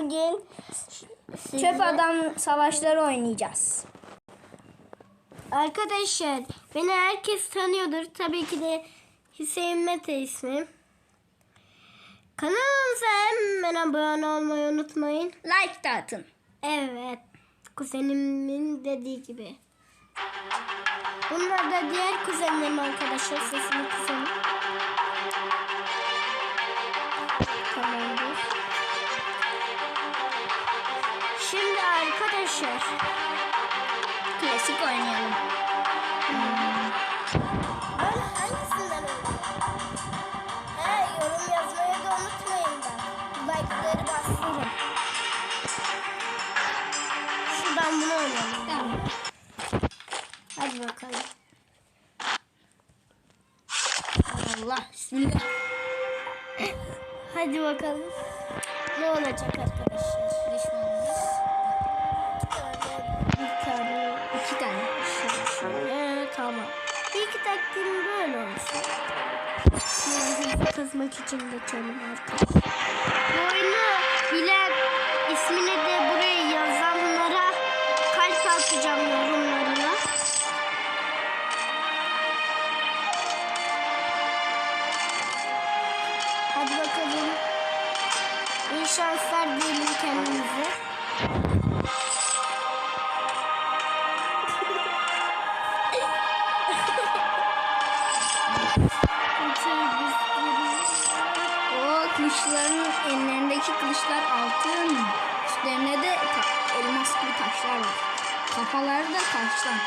bugün Çöp adam savaşları oynayacağız. arkadaşlar beni herkes tanıyordur. Tabii ki de Hüseyin Mete ismim. Kanalımıza hemen abone olmayı unutmayın. Like da atın. Evet. Kuzenimin dediği gibi. Bunlar da diğer kuzenlerim arkadaşlar. Sesini kısalım. Arkadaşlar. Klasik oynayalım. Ben hangisinden oynayayım? He yorum yazmayı da unutmayın da. Like'ları bastırın. Şuradan bunu oynayalım. Tamam. Hadi bakalım. Allah bismillah. Hadi bakalım. Ne olacak arkadaşlar? Taktiğim böyle olsun. Hızlı kazmak için geçelim arkadaşlar. Bu oyunu ismini de altın. Üstlerine de ta- elmas gibi taşlar var. Kafaları da taştan.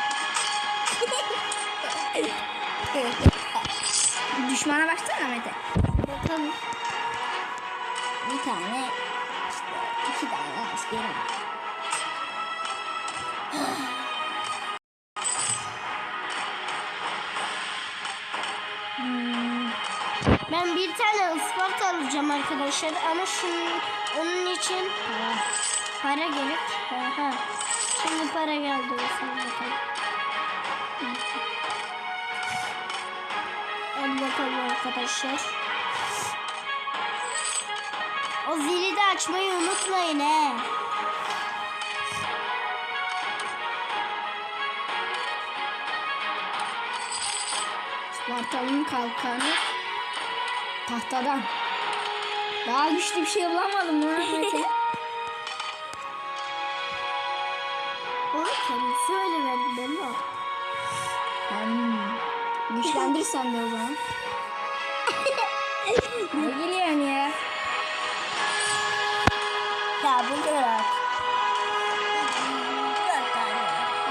Düşmana baksana Mete. Bakalım. Bir tane işte iki tane askeri var. Ben bir tane Isparta alacağım arkadaşlar ama şunun onun için para, para gerek. Aha. Şimdi para geldi bakalım. Hadi bakalım arkadaşlar. O zili de açmayı unutmayın he. Spartalı'nın kalkanı tahtadan. Daha güçlü bir şey bulamadım lan. Onu kendisi öyle verdi belli o. Hmm. Güçlendirirsen de o zaman. ne geliyorsun ya? Ya bu kadar.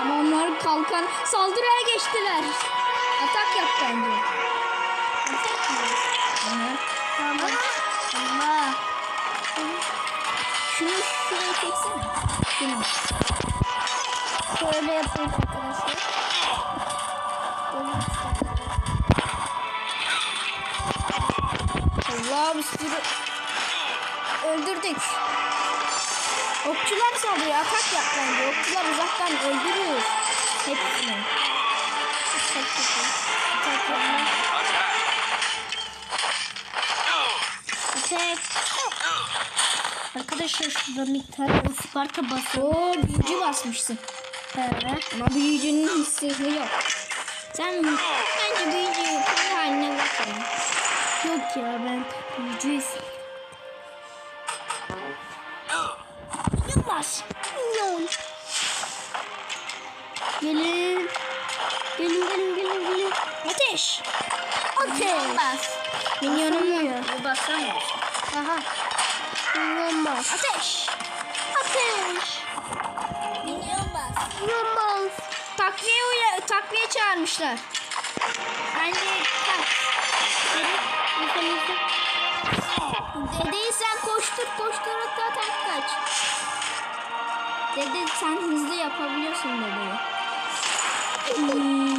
Ama onlar kalkan saldırıya geçtiler. Atak yap bence. Hı. Tamam. Allah. Şunu şuraya çeksene. Şunu. Şöyle yapayım arkadaşlar. Allah bir sürü öldürdük. Okçular saldırıyor. Atak yap bence. Okçular uzaktan öldürür. Hepsini. Çok güzel. Çok güzel. Tek. Arkadaşlar şurada bir tane Isparta basıyor. Oo büyücü basmışsın. Evet. Ama büyücünün silahı yok. Sen bence büyücü kendi haline ya. Yok ya ben büyücüyüz. Yavaş. Milyon. Gelin. Gelin gelin gelin gelin. Ateş. Ateş. Bas. Minyonum mu? Bu basamıyorsun. Aha. Bas. Ateş. Ateş. Milyon bas. Takviye uya takviye çağırmışlar. Bence kaç. Yürü. Dedeyi sen koştur koştur hatta tak kaç. Dede sen hızlı yapabiliyorsun dedeyi. Hmm.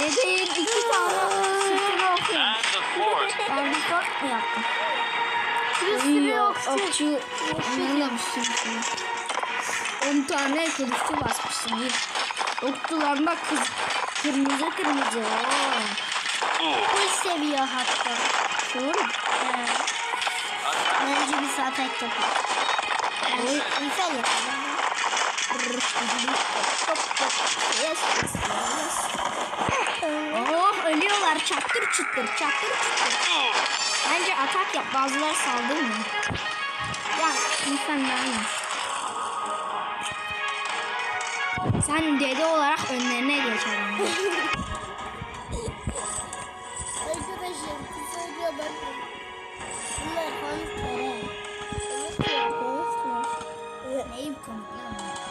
Dedeyi iki tane sırtına okuyun. And the fourth. Ben bir dört mu yaptım? Sürü okçu. Anlamışsın. 10 tane kılıçlı basmışsın. Bir. Okçularında kız, kırmızı kırmızı. Full seviyor hatta. Full. Evet. Bence bir saat yapar. Yani insan yapar. Yes, yes, yes. Oh ölüyorlar çaktır çıtır çaktır çıtır. Bence atak yap bazıları saldırmıyor. Ya insan neymiş? Sen dede olarak önlerine geç adamın. Arkadaşlar kısaca bakın. Bunlar hamster. Konuşma. Neyim komik lan? Ya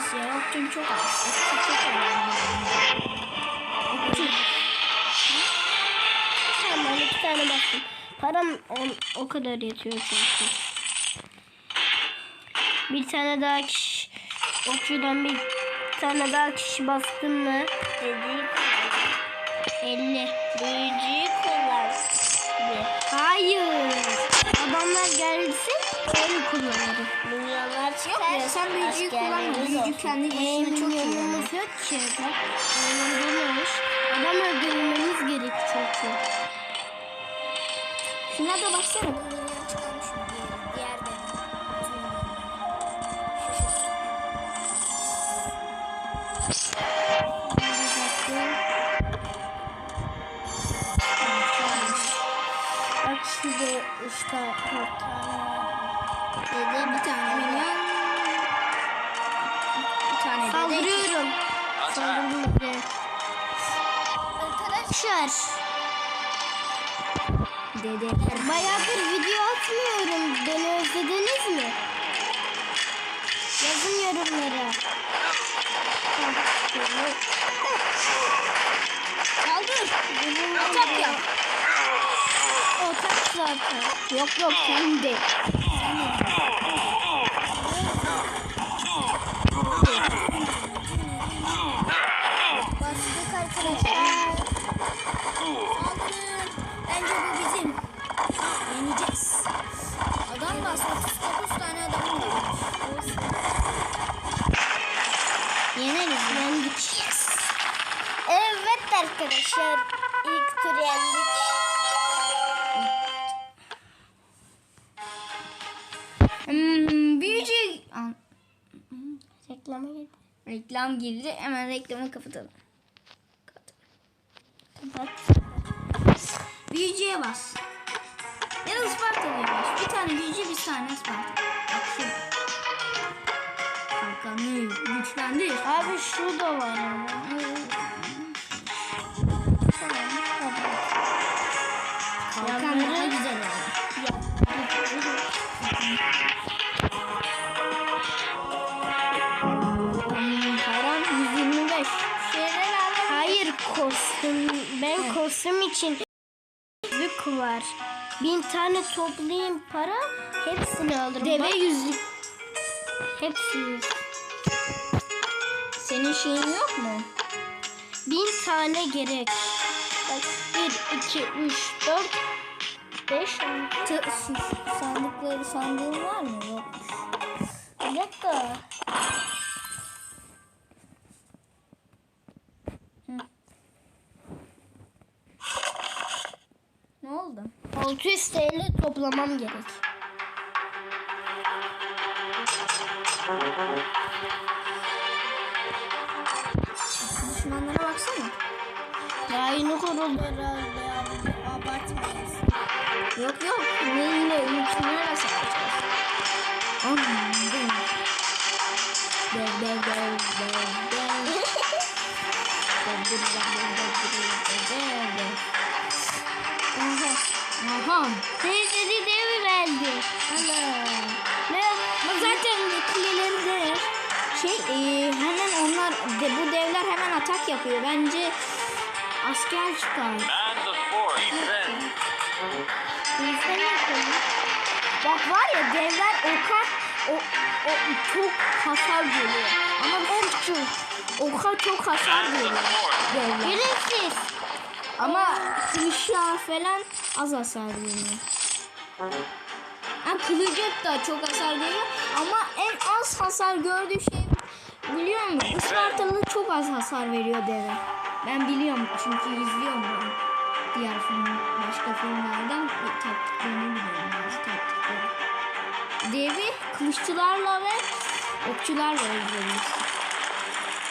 bas ya. Okçun çok az. Okçu çok önemli. Okçu. Tamam iki tane bastım. Param on, o kadar yetiyor çünkü. Bir tane daha kişi okçudan bir tane daha kişi bastım mı? Dediği 50. Büyücüyü kullan. Hayır. Adamlar gelsin öyle kullanırım. Milyonlar çıkar. Yok ya sen büyücüyü kullanma. Büyücü kendi başına çok iyi. milyonumuz yok ki. Bak öldürülmüş. Adam öldürmemiz gerek çünkü. Şuna da baksana. Bak şurada işte bir tane milyon. Bir tane dede. Saldırıyorum. Saldırdım bir. Arkadaşlar Dedeler. bayağıdır video atmıyorum. Beni özlediniz mi? Yazın yorumlara. Saldır. Atak Atak yap. Atak zaten. Yok yok sen de. Reklam girdi. Hemen reklamı kapatalım. Kapat. Büyücüye bas. Ya da Ispartalı'ya bas. Bir tane büyücü bir tane Isparta. Bak şu. Kalkanı güçlendir. Abi şu da var ama. İçin yüzük var. Bin tane toplayayım para hepsini alırım. Deve Bak, yüzlük. hepsi yüz. Senin şeyin yok mu? Bin tane gerek. Bak bir, iki, üç, dört, beş, s- sandıkları sandığın var mı? Yokmuş. Bir dakika. 600 TL toplamam gerek. Düşmanlara baksana. Yayını kuruldu herhalde abi. Abartmayız. Yok yok. Neyle yükümlerle savaşacağız. Anladım. Dev dev dev dev dev. Dev dev dev dev dev dev dev dev. Aha. Teyzeli devi verdi. Ana. Ne? Bu zaten kuleleri de şey e, hemen onlar de, bu devler hemen atak yapıyor. Bence asker çıkar. Bak var ya devler oka o, o çok hasar geliyor. Ama okçu oka çok hasar geliyor devler. Gereksiz. Ama kılıçlar falan az hasar geliyor. Ha, kılıcı da çok hasar geliyor ama en az hasar gördüğü şey biliyor musun? Ispartalı çok az hasar veriyor deve. Ben biliyorum çünkü izliyorum ben. Diğer film, başka filmlerden taktiklerini biliyorum bazı taktikleri. Devi kılıççılarla ve okçularla öldürebilirsin.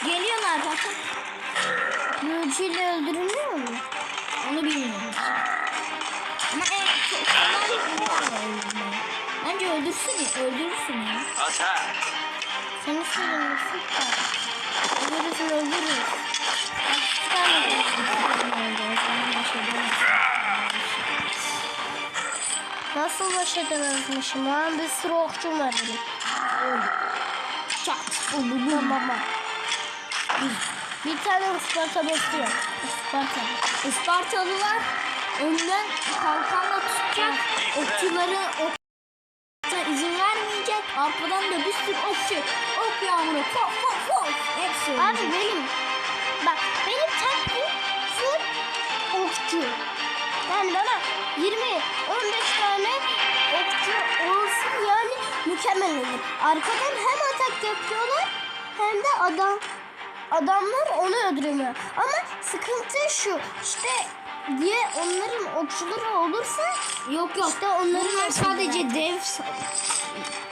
Geliyorlar zaten. Gözcüyle öldürülüyor mu? Onu bilmiyorum. Ama en çok öldürmek. Bence öldürsün ya, öldürürsün ya. Seni seviyorsun da. Öldürürüz öldürürüz. Nasıl baş edemezmişim? O an bir sürü okçum var benim. Çat. Bu bu bu. Tamam. Bir tane Isparta besliyor. Isparta. Ispartalılar önden kalkanla tutacak. Okçuları okça izin vermeyecek. Arkadan da bir sürü okçu. Ok yağmuru. Fok fok fok. Hepsi Abi benim bak benim taktiğim full okçu. Yani bana 20 15 tane okçu olsun yani mükemmel olur. Arkadan hem atak yapıyorlar hem de adam adamlar onu öldürüyor. Ama sıkıntı şu işte diye onların okçuları olursa Yok yok. İşte onların Bunlar sadece dev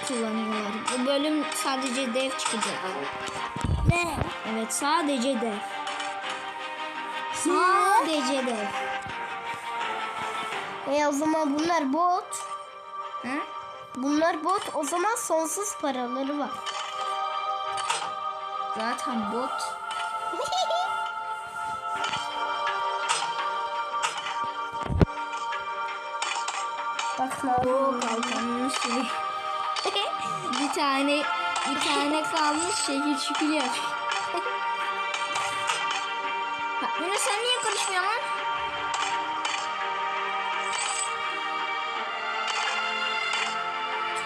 kullanıyorlar. Bu bölüm sadece dev çıkacak. ne? Evet sadece dev. Sadece dev. E o zaman bunlar bot. Ha? Bunlar bot o zaman sonsuz paraları var. Zaten bot. Bak ne O yapıyor. kalkanın şey. bir tane bir tane kalmış şehir çıkıyor. Bak Mine sen niye konuşmuyorsun lan?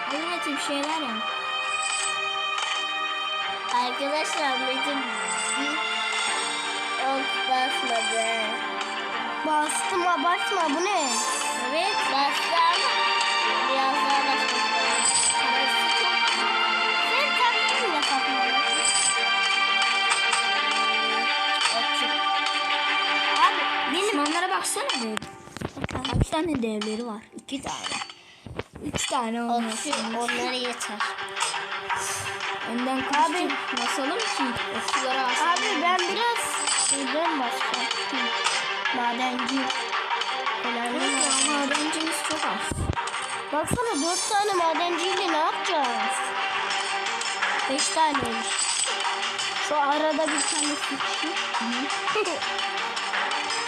Alternatif şeyler yap. Arkadaşlar bizim ok basmadı. Bastım abartma bu ne? Evet bastım. Biraz daha basmadı. Sen taktın ya satmalısın. Abi benim Düşmanlara baksana be. Kaç tane devleri var? İki tane. Üç tane olmasın. onlara yeter. Önden kılıççı basalım ki okçulara basalım. Abi ben biraz şeyden basacağım. Madenci. Evet ya madencimiz çok az. Baksana dört tane madenciyle ne yapacağız? Beş taneymiş. Şu arada bir tane sıçıyor.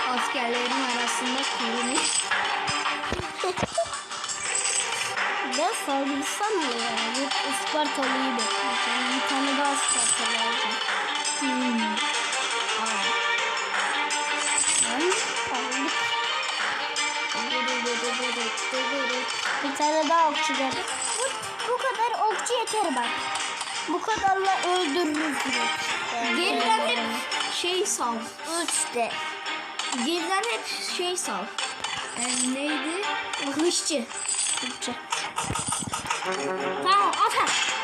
Askerlerin arasında korunuyor. Ben saldırsam mı ya? Yok Ispartalı'yı bekleyeceğim. Bir tane daha Ispartalı alacağım. Hmm. Aa. Bir tane daha okçu geldi. Bu, bu kadar okçu yeter bak. Bu kadarla öldürürüz direkt. Geriden hep şey sal. Üçte. Geriden hep şey sal. Yani neydi? Kılıççı. Okçu. Tamam atar.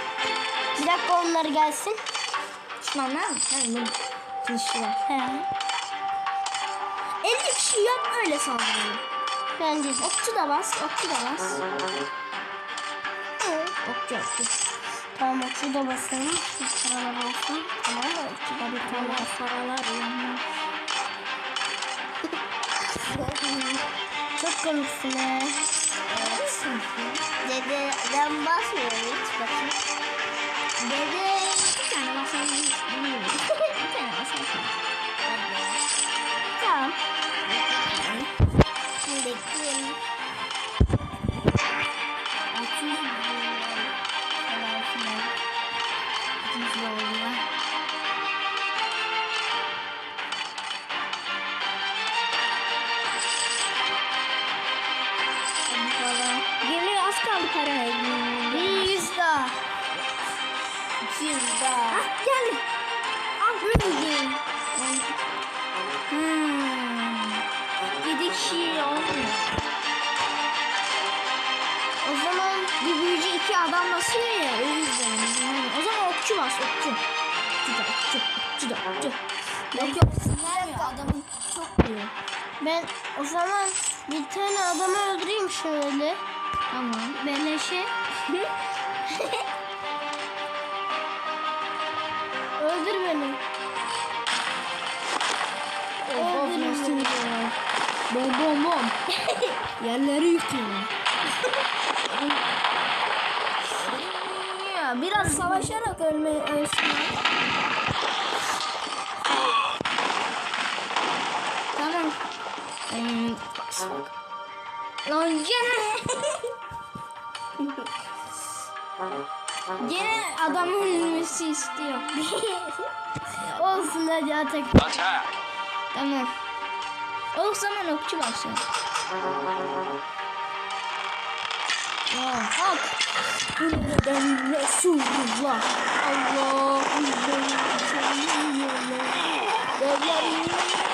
Bir dakika onlar gelsin. Düşmanlar mı? Yani bu kılıççılar. He. 50 kişi yap öyle saldırıyor. Bence de. Okçu da bas, okçu da bas. Okçu okçu. Tamam okçu da basalım. Şu paralar olsun. Tamam mı? Okçu da bir tane paralar yanına. Çok komiksin he. Dede ben basmıyorum hiç bakayım. Dede bir tane basalım. bir tane basalım. Tamam. bekleyelim. 600 Yüz daha. Ah geldi. Al hızlı. Hmm. Yedi kişi olmuyor. O zaman Bir büyücü iki adam basıyor ya o yüzden. Yani o zaman okçu bas okçu. Okçu da okçu. Okçu da okçu. Yok yok sinirlenmiyor adamın çok diyor. ben o zaman bir tane adamı öldüreyim şöyle. Tamam. Beleşe. Öldür beni. Öldürün nasıl. Bom bom bom. Yerleri yıkıyorlar. ya biraz savaşarak ölme ölsünler. Tamam. Hmm. Lan gene. gene adamın ölmesi istiyor. Olsun hadi atak. Tamam. O zaman okçu başla. Ya hak. Buradan Resulullah. Allah. Hadi.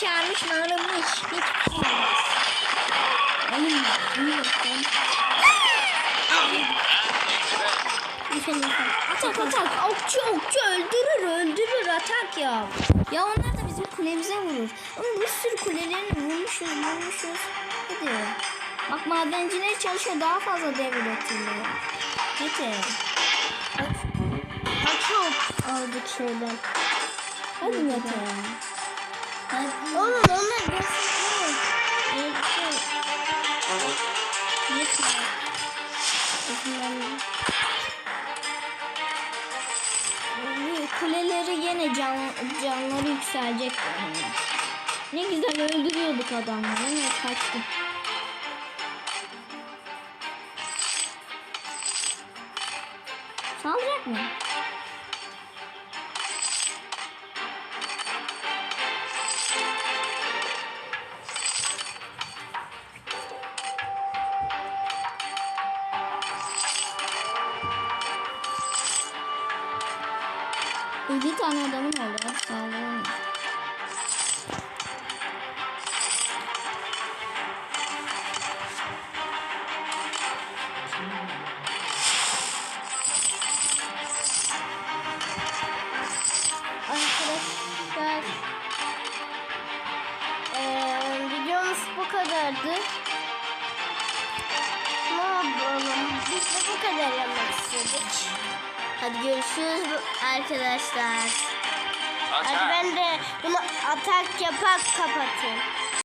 Çağırmış. Hiç Oğlum iyi bakın. Atak atak. Okçu okçu öldürür öldürür atak ya. Ya onlar da bizim kulemize vurur. Ama bir sürü kulelerini vurmuşuz vurmuşuz. Hadi. Bak madenciler çalışıyor daha fazla devir atılıyor. Hadi. Kaç ok aldık şeyden. Hadi Mete. Oğlum onlar gösteriyor. Yetme. Kuleleri yine can, canları yükselecek. Ne güzel öldürüyorduk adamları. Ne kaçtı. 50 tane adamın oldu. Sağlıyorum. Videomuz bu kadardı. Ne bu kadar yapmak istedik. Hadi görüşürüz arkadaşlar. Hadi Attack. ben de bunu atak yapak kapatayım.